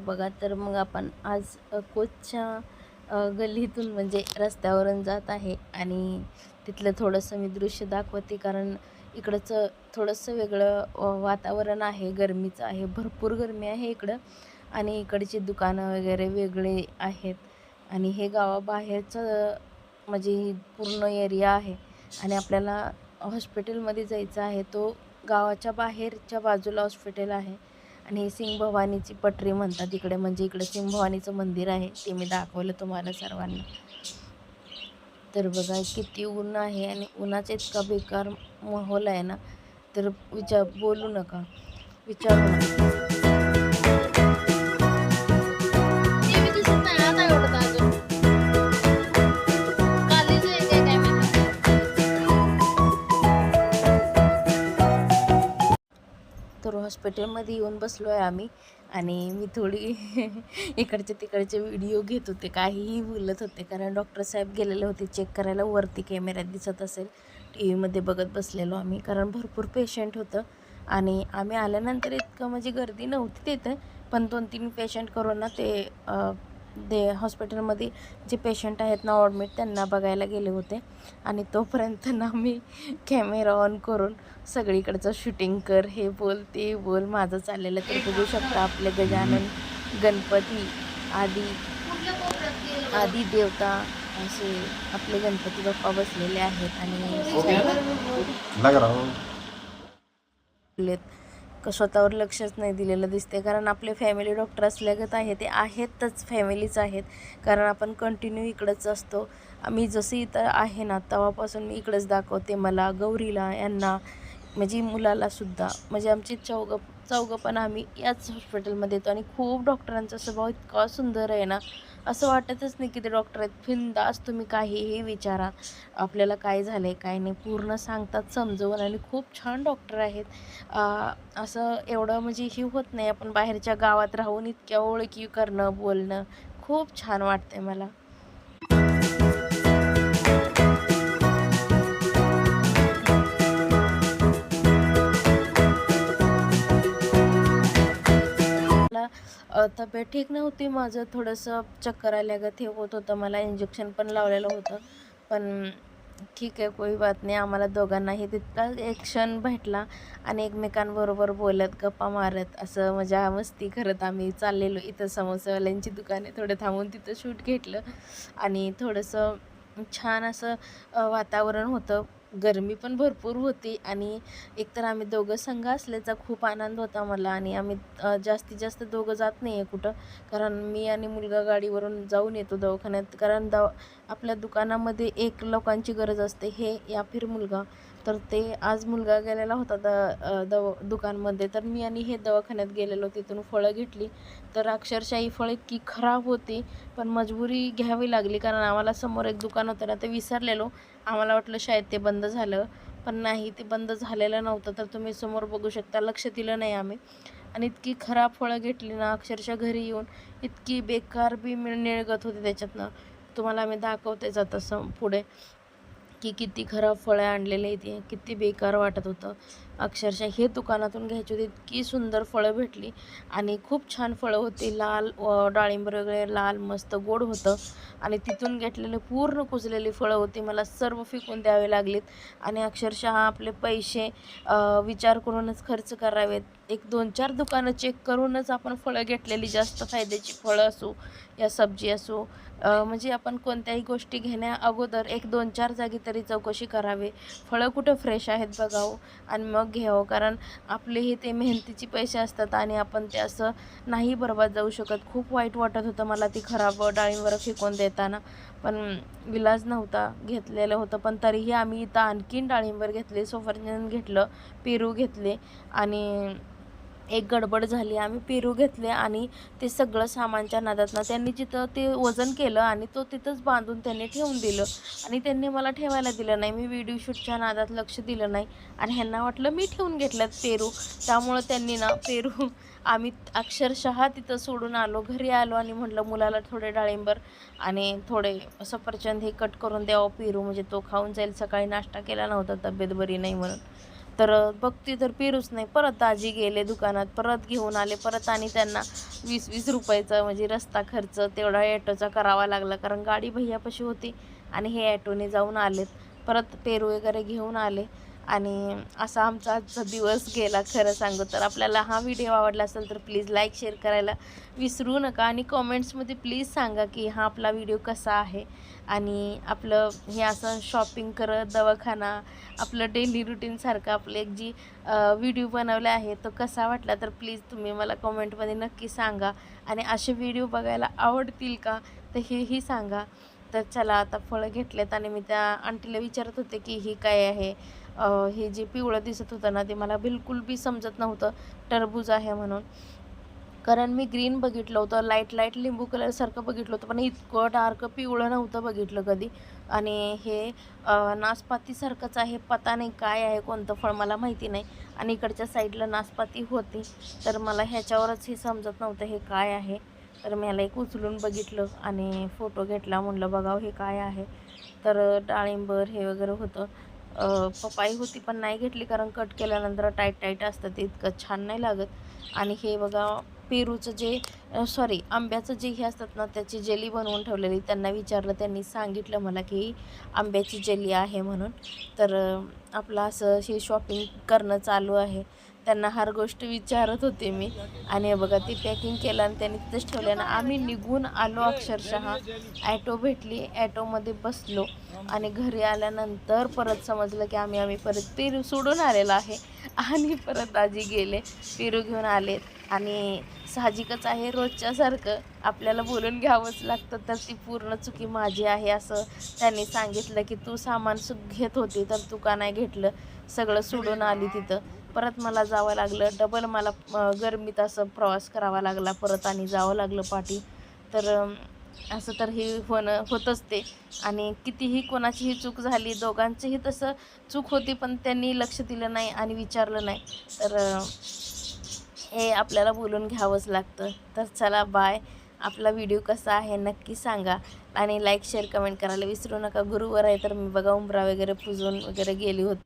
बघा तर मग आपण आज कोचच्या गल्लीतून म्हणजे रस्त्यावरून जात आहे आणि तिथलं थोडंसं मी दृश्य दाखवते कारण इकडचं थोडंसं वेगळं वातावरण आहे गरमीचं आहे भरपूर गरमी आहे इकडं आणि इकडची दुकानं वगैरे वेगळे आहेत आणि हे गावाबाहेरचं म्हणजे पूर्ण एरिया आहे आणि आपल्याला हॉस्पिटलमध्ये जायचं आहे. तो गावाच्या बाहेरच्या बाजूला हॉस्पिटल आहे. आणि सिंग भवानीची पटरी म्हणतात इकडे म्हणजे इकडे सिंग भवानीचं मंदिर आहे ते मी दाखवलं तुम्हाला सर्वांना. तर बघा किती ऊन आहे आणि उन्हाचा इतका बेकार माहोल आहे ना तर विचार बोलू नका. विचारू नका. हॉस्पिटलमध्ये येऊन बसलो आहे आम्ही आणि मी थोडी इकडचे तिकडचे व्हिडिओ घेत होते काहीही बोलत होते. कारण डॉक्टर साहेब गेलेले होते चेक करायला वरती कॅमेऱ्यात दिसत असेल. टी व्हीमध्ये बघत बसलेलो आम्ही कारण भरपूर पेशंट होतं. आणि आम्ही आल्यानंतर इतकं म्हणजे गर्दी नव्हती तिथं पण दोन तीन पेशंट करून ना ते ते हॉस्पिटलमध्ये जे पेशंट आहेत ना ॲडमिट त्यांना बघायला गेले होते. आणि तोपर्यंत ना मी कॅमेरा ऑन करून सगळीकडचं शूटिंग कर हे बोल ते बोल माझं चाललेलं तर बघू शकता आपले गजानन गणपती आदी आदी देवता असे आपले गणपती बाप्पा बसलेले आहेत. आणि क- स्वतःवर लक्षच नाही दिलेलं दिसते कारण आपले फॅमिली डॉक्टर असल्यागत आहे ते आहेतच फॅमिलीच आहेत. कारण आपण कंटिन्यू इकडंच असतो. मी जसं इथं आहे ना तेव्हापासून मी इकडंच दाखवते मला गौरीला यांना म्हणजे मुलालासुद्धा म्हणजे आमची चौघं चौघं पण आम्ही याच हॉस्पिटलमध्ये येतो आणि खूप डॉक्टरांचा स्वभाव इतका सुंदर आहे ना असं वाटतच नाही की ते डॉक्टर आहेत. फिंदास तुम्ही काहीही विचारा आपल्याला काय झालं आहे काय नाही पूर्ण सांगतात समजवून आणि खूप छान डॉक्टर आहेत. असं एवढं म्हणजे ही होत नाही आपण बाहेरच्या गावात राहून इतक्या ओळखी करणं बोलणं खूप छान वाटतं आहे मला. तब्येत ठीक नव्हती. माझं थोडंसं चक्कर आल्यागत हे होत होतं. मला इंजेक्शन पण लावलेलं होतं. पण ठीक आहे कोई बात नाही. आम्हाला दोघांनाही तितका एक क्षण भेटला आणि एकमेकांबरोबर बोलत गप्पा मारत असं मजा मस्ती करत आम्ही चाललेलो. इथं समोसावाल्यांची दुकाने थोडं थांबून तिथं शूट घेतलं आणि थोडंसं छान असं वातावरण होतं. गरमी पण भरपूर होती आणि एकतर आम्ही दोघं संघ असल्याचा खूप आनंद होता मला आणि आम्ही जास्तीत जास्त दोघं जात नाही आहे कुठं. कारण मी आणि मुलगा गाडीवरून जाऊन येतो दवाखान्यात. कारण दवा आपल्या दुकानामध्ये एक लोकांची गरज असते हे या फिर मुलगा. तर ते आज मुलगा गेलेला होता द दव दुकानमध्ये. तर मी आणि हे दवाखान्यात गेलेलो तिथून फळं घेतली. तर अक्षरशः ही फळं इतकी खराब होती पण मजबुरी घ्यावी लागली कारण आम्हाला समोर एक दुकान होतं ना ते विसरलेलो. आम्हाला वाटलं शायद ते बंद झालं पण नाही ते बंद झालेलं नव्हतं. तर तुम्ही समोर बघू शकता लक्ष दिलं नाही आम्ही. आणि इतकी खराब फळं घेतली ना अक्षरशः घरी येऊन इतकी बेकार बी मिळ निळगत होती त्याच्यातनं. तुम्हाला आम्ही दाखवतेच आता सम पुढे. की किती खराब फळं आणलेले आहेत किती बेकार वाटत होतं. अक्षरशः हे दुकानातून घ्यायची होती. इतकी सुंदर फळं भेटली. आणि खूप छान फळं होती. लाल डाळिंब वगैरे लाल मस्त गोड होतं. आणि तिथून घेतलेले पूर्ण कुजलेली फळं होती. मला सर्व फेकून द्यावे लागलीत. आणि अक्षरशः आपले पैसे विचार करूनच खर्च करावेत. एक दोन चार दुकानं चेक करूनच आपण फळं घेतलेली जास्त फायद्याची फळं असो या सब्जी असो म्हणजे आपण कोणत्याही गोष्टी घेण्या अगोदर एक दोन चार जागी तरी चौकशी करावे. फळं कुठं फ्रेश आहेत बघावं हो. आणि मग घ्यावं. कारण आपले हे ते मेहनतीचे पैसे असतात आणि आपण ते असं नाही बरबाद जाऊ शकत. खूप वाईट वाटत होतं मला ती खराब डाळिंबर फेकून देताना. पण विलाज नव्हता घेतलेलं होतं. पण तरीही आम्ही इथं आणखीन डाळिंबर घेतले सफरचंद घेतलं पेरू घेतले आणि एक गडबड झाली आम्ही पेरू घेतले आणि ते सगळं सामानच्या नादातनं त्यांनी जिथं ते वजन केलं आणि तो तिथंच बांधून त्यांनी ठेवून दिलं. आणि त्यांनी मला ठेवायला दिलं नाही मी व्हिडिओ शूटच्या नादात लक्ष दिलं नाही. आणि ह्यांना वाटलं मी ठेवून घेतल्यात पेरू. त्यामुळं त्यांनी ना पेरू आम्ही अक्षरशः तिथं सोडून आलो घरी आलो आणि म्हटलं मुलाला थोडे डाळिंबर आणि थोडे सफरचंद हे कट करून द्यावं पेरू म्हणजे तो खाऊन जाईल. सकाळी नाश्ता केला नव्हता तब्येत बरी नाही म्हणून. तर बघते तर पेरूच नाही. परत दाजी गेले दुकानात परत घेऊन आले परत आणि त्यांना वीस वीस रुपयाचा म्हणजे रस्ता खर्च तेवढा ॲटोचा करावा लागला. कारण गाडी भैयापाशी होती आणि हे ॲटोने जाऊन आलेत. परत पेरू वगैरे घेऊन आले. आणि असा आमचा आजचा दिवस गेला खरं सांगू तर. आपल्याला हा व्हिडिओ आवडला असेल तर प्लीज लाईक शेअर करायला विसरू नका आणि कॉमेंट्समध्ये प्लीज सांगा की हा आपला व्हिडिओ कसा आहे. आणि आपलं हे असं शॉपिंग करत दवाखाना आपलं डेली रुटीनसारखं आपलं एक जी व्हिडिओ बनवला आहे तो कसा वाटला तर प्लीज तुम्ही मला कॉमेंटमध्ये नक्की सांगा. आणि असे व्हिडिओ बघायला आवडतील का तर हेही सांगा. तर चला आता फळं घेतलेत आणि मी त्या आंटीला विचारत होते की ही काय आहे? हे जे पिवळं दिसत होतं ना ते मला बिलकुल बी समजत नव्हतं. टरबूज आहे म्हणून. कारण मी ग्रीन बघितलं होतं लाइट लाइट लिंबू कलरसारखं बघितलं होतं पण इतकं डार्क पिवळं नव्हतं बघितलं कधी. आणि हे नासपातीसारखंच आहे पता नाही काय आहे कोणतं फळ मला माहिती नाही. आणि इकडच्या साईडला नासपाती होती. तर मला ह्याच्यावरच हे समजत नव्हतं हे काय आहे. तर मी ह्याला एक उचलून बघितलं आणि फोटो घेतला. म्हणलं बघावं हे काय आहे. तर डाळिंबर हे वगैरे होतं. पपाई होती पण नाही घेतली कारण कट केल्यानंतर टाईट टाईट असतं ते इतकं छान नाही लागत. आणि हे बघा पेरूचं जे सॉरी आंब्याचं जे हे असतात ना त्याची जेली बनवून ठेवलेली. त्यांना विचारलं त्यांनी सांगितलं मला की आंब्याची जेली आहे म्हणून. तर आपलं असं हे शॉपिंग करणं चालू आहे. त्यांना हर गोष्ट विचारत होते मी. आणि बघा ती पॅकिंग केलं आणि त्यांनी तिथंच ठेवलं. आणि आम्ही निघून आलो अक्षरशः. ॲटो भेटली. ॲटोमध्ये बसलो. आणि घरी आल्यानंतर परत समजलं की आम्ही आम्ही परत पेरू सोडून आलेलो आहे. आणि परत आजी गेले. पेरू घेऊन आलेत. आणि साहजिकच आहे रोजच्यासारखं आपल्याला बोलून घ्यावंच लागतं तर ती पूर्ण चुकी माझी आहे असं त्यांनी सांगितलं की तू सामान सु घेत होती तर तू का नाही घेतलं? सगळं सोडून आली तिथं. परत मला जावं लागलं डबल मला गर्मीत गरमीत असं प्रवास करावा लागला परत आणि जावं लागलं पाठी. तर असं तर हे होणं होतंच ते. आणि कितीही कोणाचीही चूक झाली दोघांचीही तसं चूक होती पण त्यांनी लक्ष दिलं नाही आणि विचारलं नाही. तर हे आपल्याला बोलून घ्यावंच लागतं. तर चला बाय आपला व्हिडिओ कसा आहे नक्की सांगा. आणि लाईक शेअर कमेंट करायला विसरू नका. गुरुवार आहे तर मी बघा उंबरा वगैरे पुजून वगैरे गेली होती.